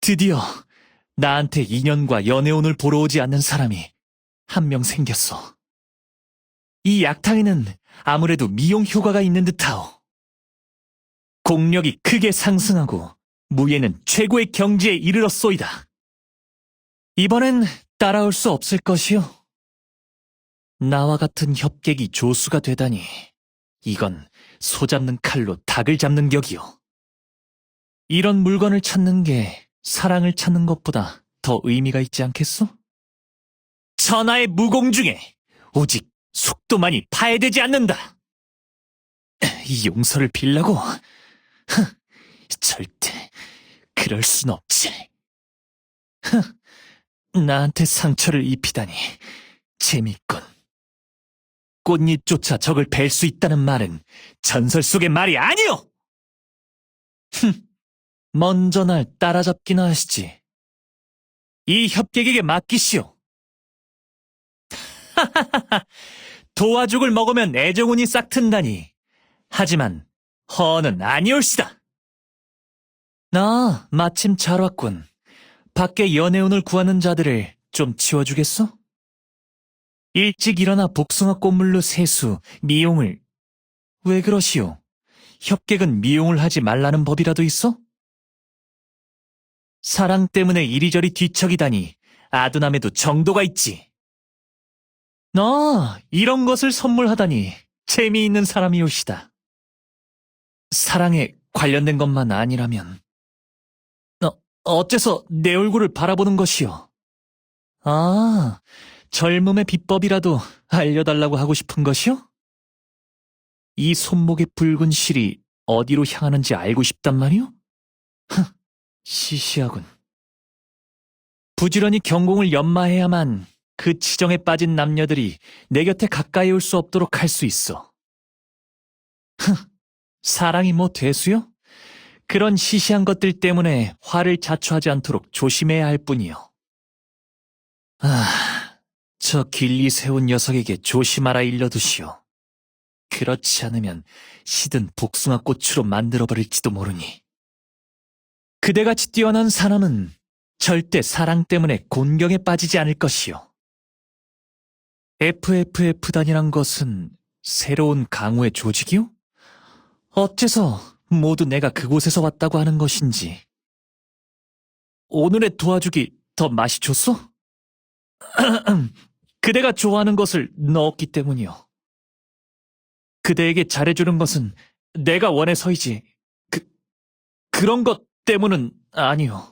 드디어 나한테 인연과 연애운을 보러 오지 않는 사람이 한 명 생겼어. 이 약탕에는 아무래도 미용 효과가 있는 듯하오. 공력이 크게 상승하고 무예는 최고의 경지에 이르렀소이다. 이번엔 따라올 수 없을 것이오. 나와 같은 협객이 조수가 되다니 이건 소 잡는 칼로 닭을 잡는 격이오. 이런 물건을 찾는 게 사랑을 찾는 것보다 더 의미가 있지 않겠소? 천하의 무공 중에 오직 속도만이 파해되지 않는다. 이 용서를 빌라고? 흥, 절대 그럴 순 없지. 흥, 나한테 상처를 입히다니 재밌군. 꽃잎조차 적을 뵐 수 있다는 말은 전설 속의 말이 아니오! 흠, 먼저 날 따라잡기나 하시지. 이 협객에게 맡기시오. 도와죽을 먹으면 애정운이 싹 튼다니. 하지만 허는 아니올시다. 나 마침 잘 왔군. 밖에 연애운을 구하는 자들을 좀 치워주겠어? 일찍 일어나 복숭아 꽃물로 세수, 미용을. 왜 그러시오? 협객은 미용을 하지 말라는 법이라도 있어? 사랑 때문에 이리저리 뒤척이다니 아두남에도 정도가 있지. 너 이런 것을 선물하다니 재미있는 사람이오시다. 사랑에 관련된 것만 아니라면 어, 어째서 내 얼굴을 바라보는 것이오? 아, 젊음의 비법이라도 알려달라고 하고 싶은 것이오? 이 손목의 붉은 실이 어디로 향하는지 알고 싶단 말이오? 흥, 시시하군. 부지런히 경공을 연마해야만 그 치정에 빠진 남녀들이 내 곁에 가까이 올 수 없도록 할 수 있어. 흥, 사랑이 뭐 대수요? 그런 시시한 것들 때문에 화를 자초하지 않도록 조심해야 할 뿐이요. 아, 저 길리 세운 녀석에게 조심하라 일러두시오. 그렇지 않으면 시든 복숭아 꽃으로 만들어버릴지도 모르니. 그대같이 뛰어난 사람은 절대 사랑 때문에 곤경에 빠지지 않을 것이요. FFF단이란 것은 새로운 강호의 조직이요? 어째서 모두 내가 그곳에서 왔다고 하는 것인지. 오늘의 도와주기 더 맛이 좋소? 그대가 좋아하는 것을 넣었기 때문이요. 그대에게 잘해주는 것은 내가 원해서이지. 그, 그런 것 때문은 아니요.